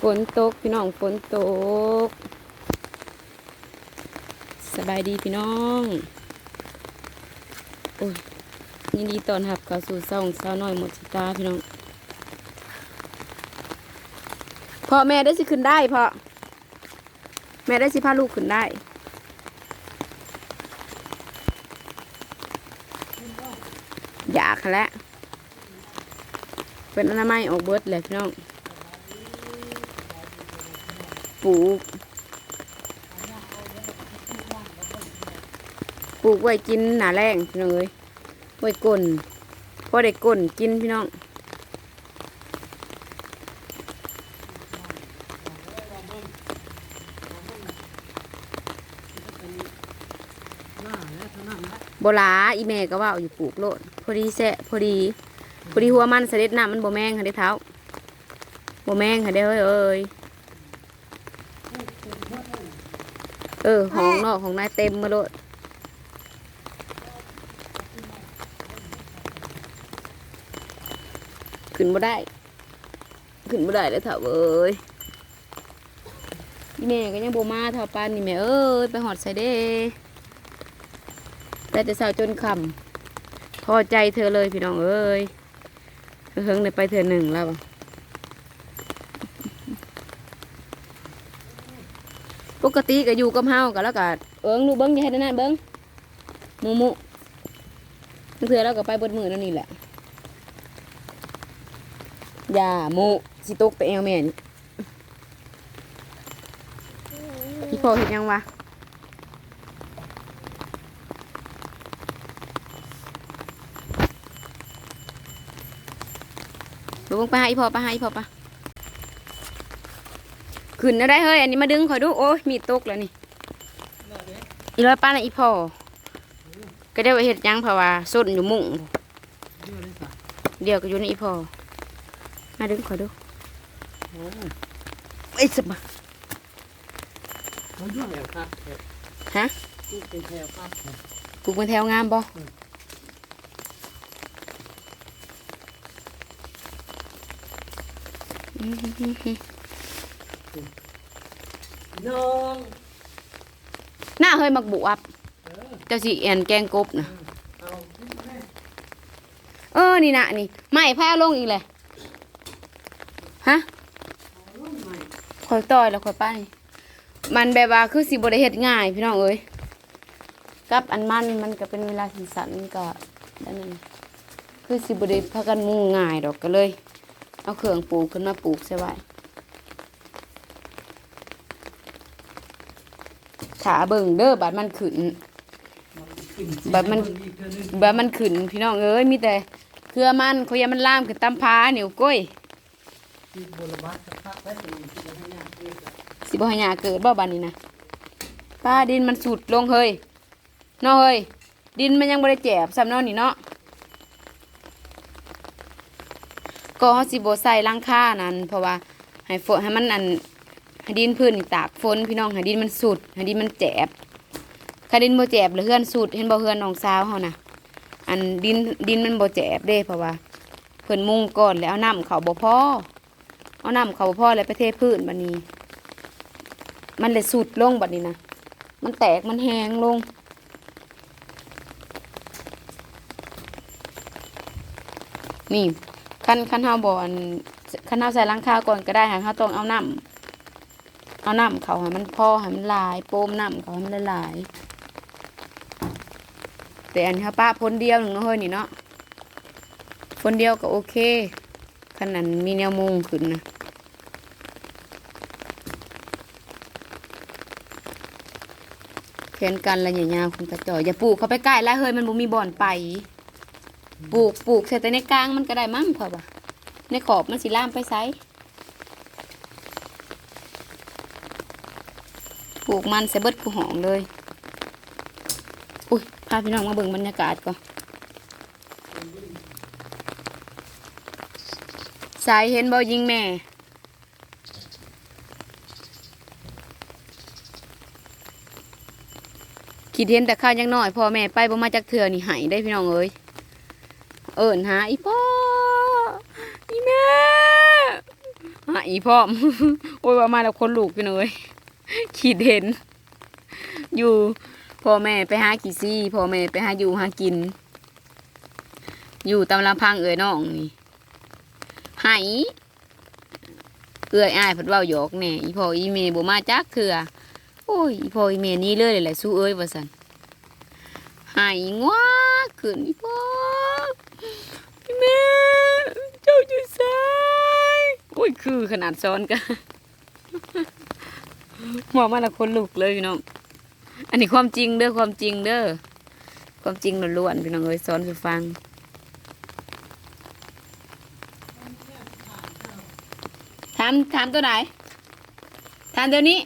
ฝนตกพี่น้องฝนตก สบายดีพี่น้องโอ้ยยินดีตอนรับเข้าสู่ซ่องสาน้อยหมดสตาพี่น้องพ่อแม่ได้สิขึ้นได้พ่อแม่ได้สิพาลูกขึ้นได้อยากแหล้วเป็นอนามัยออกเบิดเลยพี่น้อง ปลูก ปลูกไว้กินหนาแรงพี่น้องเอ้ยไว้ก่นพอได้ก่นกินพี่น้องโบลาอีแม่ก็ว่าอยู่ปลูกโลดพอดีแซะพอดี พอดีหัวมันเสด็จน้ำมันโบแมงค่ะเด้เท้าโบแมงค่ะเด้เอ้ยเอ้ย เออห้องนอกของนายเต็มมาโลดขึ้นบ่ได้ ขึ้นบ่ได้เลยเถอะเอ้ยอีแม่ก็ยังโบมาเท่าปานนี่แม่เอ้ยไปหอดใส่เด้แต่จะสาวจนคำพอใจเธอเลยพี่น้องเอ้ยเฮิงในไปเธอหนึ่งแล้วอะ ปกติก็อยู่กับเฮากันแล้วก็เอิงลูกเบิ้งอย่าให้ได้นั่นเบิ้งมูมูเถื่อแล้วก็ไปเบดมือนั่นนี่แหละอย่ามูสิตกแต่เอวแม่นพี่พ่อเห็นยังวะดูมึงไปหาอีพอไปหาอีพอป ขึ้นนะได้เฮ้ยอันนี้มาดึงขอยดูโอ้ยมีดตกแล้วนี่อีร้อยป้าน่ะอีพอก็ได้ว่าเห็ดหยังเพราะว่าส้นอยู่มุ้งเดี๋ยวก็อยู่ในอีพอมาดึงขอยดูไอ้ยสบะมันยุ่งแถวครับฮะเป็นแถวครับปลูกเป็นแถวงามบ่ น้องหน้าเฮ้ยมักบวบเจ้าสิแอนแกงกบนะเอาขึ้นมาแม่เออนี่นะนี่ไม่พาลงอีกเลยฮะคอยต่อยแล้วคอยไปมันแบบว่าคือสิบริเฮ็ดง่าย พี่น้องเอ้ยกับอันมันมันก็เป็นเวลาสีสันก็นั่นนั่นคือสิบริพากันมุ่งง่ายดอกก็เลย เอาเครื่องปลูกขึ้นมาปลูกใช่ไว้ ขาเบิ่งเด้อบัดมันขึ้นขึ้นแบบมันอีกเทื่อนึงแบบมันขึ้นพี่น้องเอ้ยมีแต่เครือมันเขายังมันล่ามขึ้นตามพาเหนียวก้อยที่บนบัสสักพักแล้วจะมีที่จะให้ยากเองครับสิบ่ให้หยาเกิดบ่บานนี้นะป้าดินมันสุดลงเฮ้ยเนาะเฮ้ยดินมันยังบ่ได้แจบซ้ำเนาะนี่เนาะก็เฮาสิบ่ใส่หลังคานั่นเพราะว่าให้ฝนให้มันอัน หดินพื้นนี่ตากฝนพี่น้องหดินมันสุดหดินมันแจบถ้าดินบ่แจบหรือเฮือนสุดเห็นบ่เฮือนน้องสาวเฮานะอันดินดินมันบ่แจบเด้เพราะว่าเพิ่นมุงก่อนแล้วเอาน้ำเขาบ่พอเอาน้ำเขาบ่พอแล้วไปเทพื้นบัดนี้ มันเลยสุดลงบัดนี้นะมันแตกมันแหงลงนี่คันคันเฮาบ่อนคันเฮาใส่หลังคาก่อนก็ได้ค่ะเฮาต้องเอาน้ำ เอาน้ำเขาให้มันพอให้มันลายโป้มน้ำเขาให้มันละลาย แต่อันนี้ป้าพ้นเดียวหนึ่งเนาะเฮ้ยนี่เนาะพ้นเดียวก็โอเคขนาดมีแนวมุงขึ้นนะแขนกันอะไรอย่างเงี้ยคุณตาจอยอย่าปลูกเขาไปใกล้แล้วเฮ้ยมันบ่มีบ่อนไป ปลูกปลูกใส่แต่ในกลางมันก็ได้มั้งพอปะในขอบมันสิล่ามไปไซป กมันใส่เบิดผู้หองเลย อุ้ยพาพี่น้องมาเบิ่งบรรยากาศก่อนสายเห็นบ่ยิงแม่คิดเห็นแต่ข้าวยังน้อยพ่อแม่ไปบ่มาจากเถื่อนี่หายได้พี่น้องเอ้ยเอิญหาอีพ่ออีแม่หาอีพร้อมโอ้ยว่ามาแล้วคนลูกพี่น้อย ขีดเห็น อยู่พ่อแม่ไปหากี่ซี่พ่อแม่ไปหาอยู่หากิน อยู่ตำลำพังเอ่ยน้องนี่หายเอื้อยอ้ายเพิ่นเว้าหยอกแหน่อีพ่ออีเมบ่มาจักเถื่อโอ้ยอีพ่ออีเมนี่เลยแหละสู้เอ้ยว่าซั่นหายงัวขึ้นอีพ่ออีเมเจ้าอยู่ไสโอ้ยคือขนาดซ้อนกัน หัวมาและคนลุกเลยพี่น้อง อันนี้ความจริงเด้อความจริงเด้อ ความจริงล้วนๆพี่น้องเอ้ยสอนสู่ฟัง ถามถามตัวไหน ถามเดี๋ยวนี้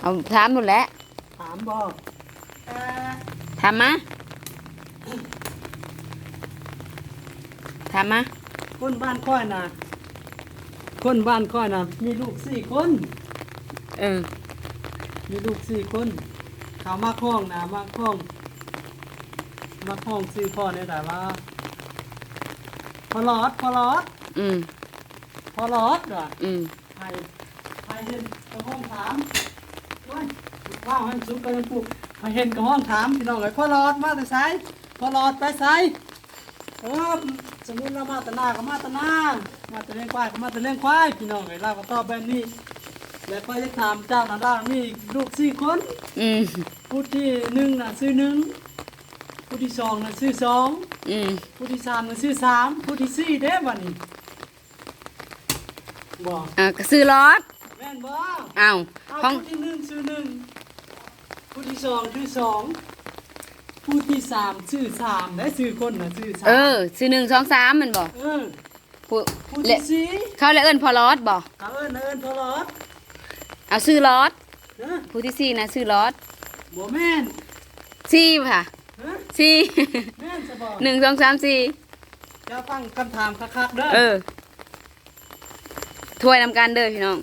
เอาถามหมดแล้ว ถามบอกถามมาถามมา คนบ้านค่อยนะคนบ้านค่อยนะมีลูกสี่คน เออ มีลูกสี่คน เขามาคล้องนะมาคล้อง มาคล้องซื้อพ่อเนี่ยแต่ว่าพอหลอดพอหลอด อืมพอหลอดว่ะอืมไทยไทยเห็นกระห้องถามว่าว้าวให้สุกกันปุ๊บไทยเห็นกระห้องถามพี่น้องเลยพอหลอดมาแต่ไสพอหลอดไปไสเออ สมมุติเรามาแตหนาก็มาแตหนามาแตเลี้ยงควายก็มาแตเลี้ยงควายพี่น้องเลยเราก็ตอบแบบนี้ แล้วก็จะถามเจ้าหน้าด้านมีลูกสี่คนอืมผู้ที่หนึ่งน่ะซื้อหนึ่งผู้ที่สองน่ะซื้อสองอืมผู้ที่สามน่ะซื้อสามผู้ที่สี่เด้วันนี้บอกอ่าก็ซื้อรถแม่นบ่อ้าวเอาของ ผู้ที่หนึ่งซื้อหนึ่งผู้ที่สองซื้อสอง ผู้ที่สามซื้อสามและซื้อคนน่ะซื้อสามเออซื้อหนึ่งสองสามแมันบอกเออผู้ผู้เลที่สี่เขาเลยเอิ้นพอรถบอกเขาเอิ้นเอิ้นพอลอดเอาซื้อรถฮะผู้ที่สี่นะซื้อรถบ่แม่นสี่ค่ะฮะสี่ แม่นจะบอกหนึ่งสองสามสี่จะฟังคำถามคักๆเด้อเออถ้วยนำกันเด้อพี่น้อง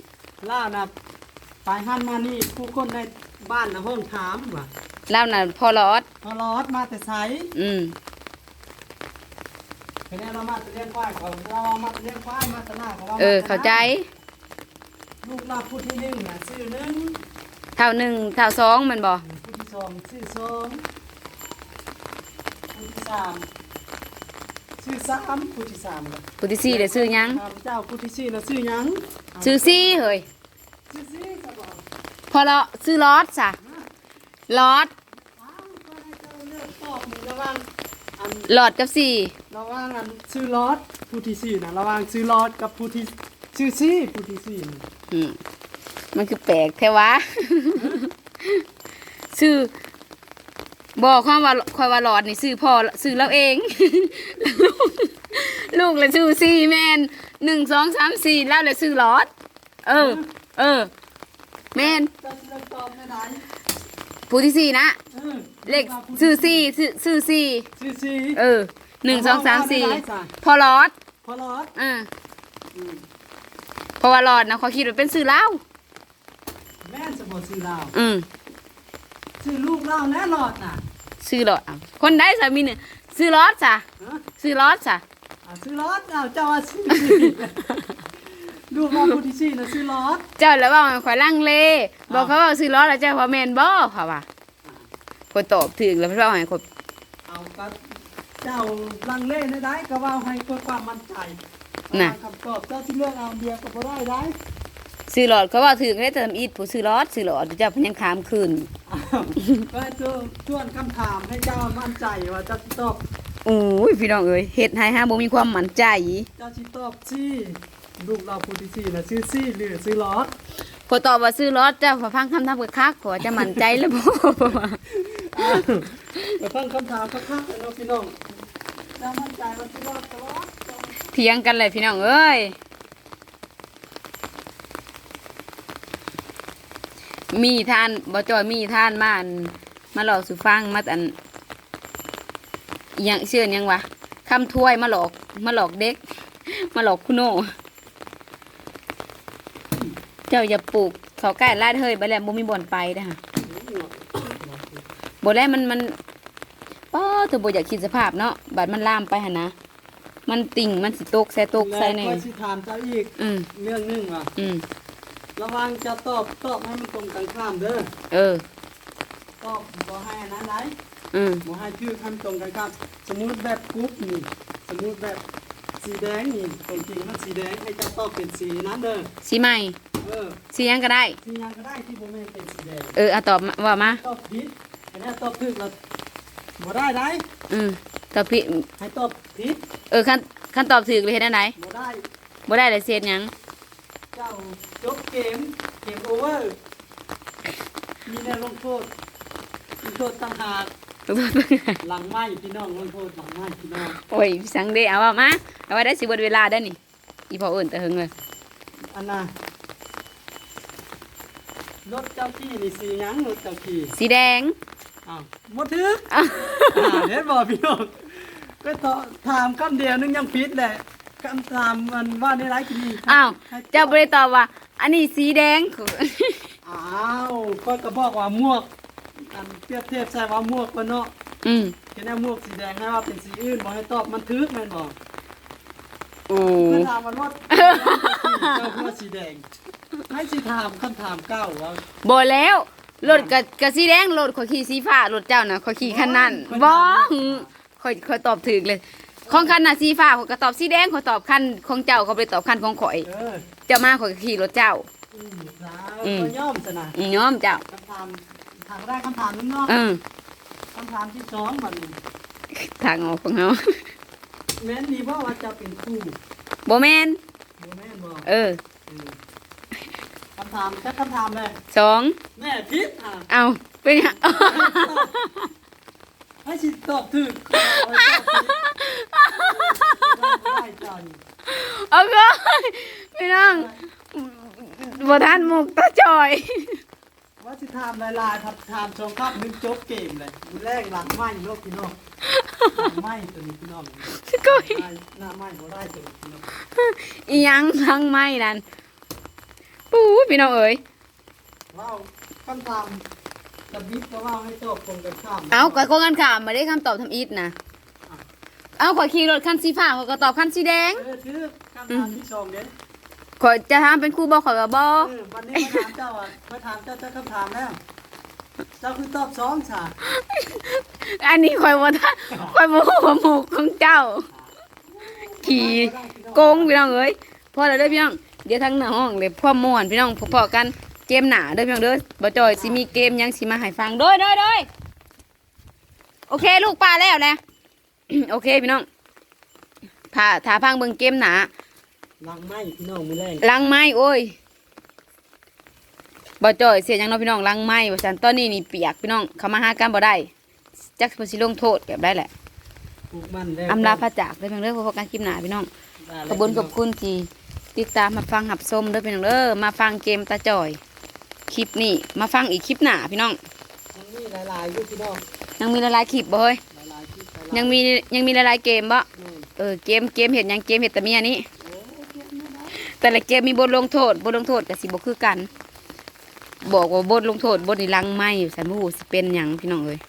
ล่านะไปหันมานี่ผู้คนในบ้านนะห้องถามว่า เล่าน่ะพอรถพอลอดมาแต่ไสอืมเห็นไหมเรามาแต่เลี้ยงควายเขาเรามาแต่เลี้ยงควายมาแต่หน้าเขาว่าเออ เข้าใจ ลูกเราผู้ที่หนึ่งน่ะซื้อหนึ่งเท่าหนึ่งเท่าสองแมันบอกผู้ที่สองซื้อสองผู้ที่สามซื้อสามผู้ที่สามล่ะผู้ที่สี่เดี๋ยวซื้อหยังถามเจ้าผู้ที่สี่น่ะซื้อหยังซื้อสี่เฮ้ยซื้อสี่จะบอกพอรอซื้อรถจ้ะรถอ้าวก็ให้เจ้าเลือกตอบหนึ่งระ หว่างอันหลอดกับสี่ระหว่างอันซื้อลอดผู้ที่สี่นะระหว่างซื้อลอดกับผู้ที่ซื้อสี่ผู้ที่สี่น่ะอืมมันคือแปลกแท้วะ ซื้อบอกความว่าคอยว่าหลอดนี่ซื้อพ่อซื้อแล้วเองลูกลูกเลยซื้อสี่แมนหนึ่งสองสามสี่แล้วเลยซื้อหลอด เออ เออ แมนเจ้าสิเลือกตอบไม่ได้ ผู้ที่สี่นะเออเลขซื้อสี่ซื้อซื้อสี่ซื้อสี่เออหนึ่งสองสามสี่เอได้จ้ะพอหลอดพอลอดอ่าอืมเพราะว่าหลอดนะเขาคิดว่าเป็นซื้อเหล้าแม่นจะบอกซื้อลาวอืมซื้อลูกเราแน่ลอดน่ะซื้อหลอดเอาคนได้สามีเนี่ยซื้อหลอดจ้ะฮะซื้อหลอดจ้ะอ่าซื้อลอดเอาเจ้าว่าซื้อ ลูกเราผู้ที่สี่นะซื้อลอดเจ้าแล้วว่ามันข่อยลังเลบอกเขาว่าซื้อล้อแล้วเจ้าว่าแมนบ่เขาว่าคนตอบถึงแล้วเพิ่นว่าให้คนเอาก็เจ้าลังเลได้ได้ก็ว่าให้เพื่อความมั่นใจน่ะเอาคำตอบเจ้าที่เลือกเอาเดียวก็บ่ได้ได้ซื้อหลอดเขาว่าถึงให้เติมอีทผู้ซื้อล้อซื้อหลอดเจ้าเพิ่นยังขามคืนอ้าวก็ให้เจ้าชวนคำถามให้เจ้ามั่นใจว่าเจะตอบโอ้ยพี่น้องเอ้ยเฮ็ดให้ฮะบ่มีความมั่นใจเจ้าชิตอบซี่ ลูกเราผู้ที่สี่นะซื้อซี่หรือซื้อลอดคนตอบว่าซื้อล้อเจ้าพอฟังคำทำกับคักขอจะมั่นใจแล้วบ่อ้าวไปฟังคำถามคักๆเลยเนาะพี่น้องเจ้ามั่นใจว่าซื้อลอดก็ลอดเถียงกันเลยพี่น้องเอ้ยมีท่านบ่จอยมีท่านมาอันมาหลอกสุฟังมาอันอิหยังเชื่อหยังวะคำถ้วยมาหลอกมาหลอกเด็ก มาหลอกคุณโนเจ้าอย่าปลูกเขาใกล้ลาดเฮยไปแล้วบ่มีบ่อนไปเด้อค่ะบ่แล้วมันมันป้อเธอบ่อยากคิดสภาพเนาะบัดมันลามไปหั่นนะมันติ่งมันสิตกใส่ตกใส่ในแล้วก็สิถามเจ้าอีกอืมเรื่องหนึงว่าอืมระวังจะตอบตอบให้มันตรงกันข้ามเด้อเออ ตอบบ่ให้อันนั้นไหนอืมบ่ให้ชื่อคันตรงกันข้ามสมมุติแบบกรุ๊ปนี่สมมุติแบบสีแดงนี่ตรงจริงมันสีแดงให้เจ้าตอบเป็นสีนั้นเด้อสีใหม่ เออสีหยังก็ได้ สีหยังก็ได้ที่บ่แม่นเป็นสีแดงเออเอาตอบมาว่ามาตอบผิดอันนี้ตอบถูกแล้วบ่ได้ได้อืมตอบผิดให้ตอบผิดเออขั้นขั้นตอบถูกเลยเฮ็ดได้ไหนบ่ได้บ่ได้เลยเสียดหยังเจ้าจบเกมเกมโอเวอร์มีแนวลงโทษลงโทษต่างหากหลังไม้พี่น้องลงโทษหลังไม้พี่น้องโอ้ยสังเดเอาว่ามาเอาไว้ได้สิเบิดเวลาได้อนี่อีพอเอิ่นแต่หึงเลยอันน่ะ รถเจ้าที่นี่สีหยังรถเจ้าที่สีแดง อ้าวบ่ถืออ้าวอ่าเห็นบ่พี่น้องก็ตอบถามคำเดียวนึงยังผิดแหละคำถามมันว่าในไรกินนี่อ้าวเจ้าบ่ได้ตอบว่า อันนี้สีแดง อ้าวก็ก็บอกว่าหมวกอันเปรียบเทียบใส่ว่าหมวกมันเนาะอืม เห็นแนวหมวกสีแดงให้ว่าเป็นสีอื่นบอกให้ตอบมันทึกแม่นบอก โอ้คือถามมันว่าเจ้าหัวสีแดง ให้สิถามคำถามเก้าว่าบ่แล้วรถกับกับสีแดงรถข่อยขี่สีฟ้ารถเจ้าน่ะข่อยขี่คันนั้นบ่ข่อยข่อยตอบถูกเลย ของคันน่ะสีฟ้าข่อยก็ตอบสีแดงข่อยตอบคันของเจ้าเขาบ่ไปตอบคันของข่อย เออเจ้ามาข่อยก็ขี่รถเจ้า อืมสาวอืม ก็ย่อมสนะอืมยอมเจ้าคำถามถามแรกคำถามนึงเนาะเออคำถามที่สองบัดนี้ทางออกของเฮา แม่นดีบ่ว่าจะเป็นครูบ่แม่นบ่แม่นบ่เออเออคำถามแค่คำถามเลยสองแม่พิษอะเอาเป็นหยังให้สิตอบถูกเอาตอบผิดได้ใจเอาก็พี่น้องบ่ทันมุกตาจอย ว่าสิถามลายๆพัดถามชงครับนึกจบเกมเลยมือแรกหลังไม้โลกพี่น้องหลังไม้ตัวนี้พี่น้องก็หน้าหน้าไม้บ่ได้ตัวนี้พี่น้องอีหยังทั้งไม่นั่นปู๊พี่น้องเอ๋ยว้าวคำถามตะบิดก็ว่าให้ตอบตรงกันข้ามเอาก็โกงกันข่าวมาได้คำตอบทำอิดนะเอาขอยขี่รถคันสีฟ้าขอยก็ตอบคันสีแดงเออคือคำถามที่สองเด้ ขอยจะถามเป็นครูบ่ขอยว่าบ่เออวันนี้มาถามเจ้าอะมาถามเจ้าเจ้าคำถามแล้วเจ้าคือตอบสองค่ะอันนี้ขอยบ่ทันขอยบ่ฮู้ว่าหมูกของเจ้า ขี่โกงพี่น้องเอ้ยพอแล้วเด้อพี่น้องเดี๋ยวทั้งหน้าห้องเดี๋ยวพ่อม่วนพี่น้องพอๆกันเกมหนาเด้อพี่น้องเด้อบ่จอยสิมีเกมหยังสิมาให้ฟังโดยโดยโดยโอเคลูกปลาแล้วแหละโอเคพี่น้องพาถ้าพังเบิ่งเกมหนา หลังไม้พี่น้องมือแรงลังไม้โอ้ยบ่จอยเสียหยังเนาะพี่น้องลังไม้ว่าซั่นตอนนี้นี่เปียกพี่น้องเขามาหากันบ่ได้จักสิสิลงโทษแบบได้แหละปลูกมันแล้วอำลาพระจากเด้อพี่น้องเด้อพบกันคลิปหน้าพี่น้องขอบคุญขอบคุณที่ติดตามมาฟังหับส้มเด้อพี่น้องเด้อมาฟังเกมตาจ่อย คลิปนี้มาฟังอีกคลิปหน้าพี่น้อง มันมีหลายๆอยู่พี่น้องยังมีหลายๆคลิปบ่เฮ้ยหลายๆคลิปหลาๆยังมียังมีหลายๆเกมบ่อืมเออเกมเกมเห็ดหยังเกมเห็ดแต่เมียนี้โอ้เก็บไม่ได้ แต่ละเกมมีบทลงโทษบทลงโทษก็สิบ่คือกัน บอกว่าบทลงโทษบทนี่ลังไม่อยู่สันผู้สิเป็นอย่างพี่น้องเอ้ย